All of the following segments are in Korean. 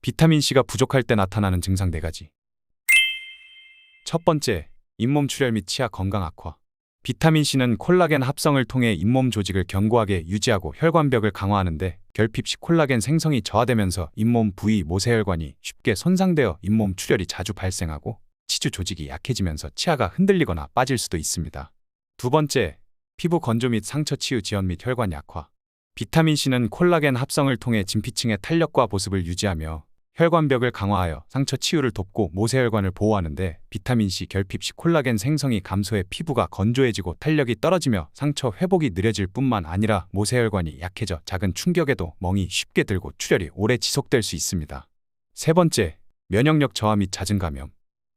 비타민C가 부족할 때 나타나는 증상 4가지. 첫 번째, 잇몸 출혈 및 치아 건강 악화. 비타민C는 콜라겐 합성을 통해 잇몸 조직을 견고하게 유지하고 혈관벽을 강화하는데 결핍 시 콜라겐 생성이 저하되면서 잇몸 부위 모세혈관이 쉽게 손상되어 잇몸 출혈이 자주 발생하고 치주 조직이 약해지면서 치아가 흔들리거나 빠질 수도 있습니다. 두 번째, 피부 건조 및 상처 치유 지연 및 혈관 약화. 비타민C는 콜라겐 합성을 통해 진피층의 탄력과 보습을 유지하며 혈관벽을 강화하여 상처 치유를 돕고 모세혈관을 보호하는데 비타민C 결핍 시 콜라겐 생성이 감소해 피부가 건조해지고 탄력이 떨어지며 상처 회복이 느려질 뿐만 아니라 모세혈관이 약해져 작은 충격에도 멍이 쉽게 들고 출혈이 오래 지속될 수 있습니다. 세 번째, 면역력 저하 및 잦은 감염.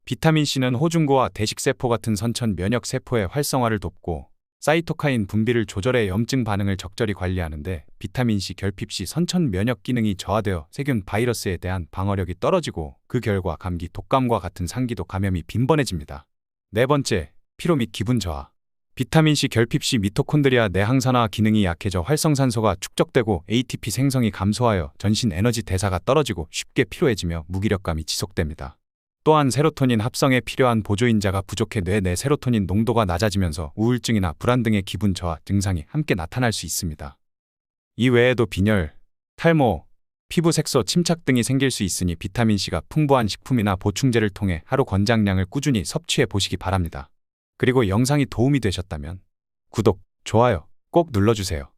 비타민C는 호중고와 대식세포 같은 선천 면역 세포의 활성화를 돕고 사이토카인 분비를 조절해 염증 반응을 적절히 관리하는데 비타민C 결핍 시 선천 면역 기능이 저하되어 세균 바이러스에 대한 방어력이 떨어지고 그 결과 감기, 독감과 같은 상기도 감염이 빈번해집니다. 네 번째, 피로 및 기분 저하. 비타민C 결핍 시 미토콘드리아 내항산화 기능이 약해져 활성산소가 축적되고 ATP 생성이 감소하여 전신 에너지 대사가 떨어지고 쉽게 피로해지며 무기력감이 지속됩니다. 또한 세로토닌 합성에 필요한 보조인자가 부족해 뇌 내 세로토닌 농도가 낮아지면서 우울증이나 불안 등의 기분 저하 증상이 함께 나타날 수 있습니다. 이 외에도 빈혈, 탈모, 피부 색소 침착 등이 생길 수 있으니 비타민C가 풍부한 식품이나 보충제를 통해 하루 권장량을 꾸준히 섭취해 보시기 바랍니다. 그리고 영상이 도움이 되셨다면 구독, 좋아요 꼭 눌러주세요.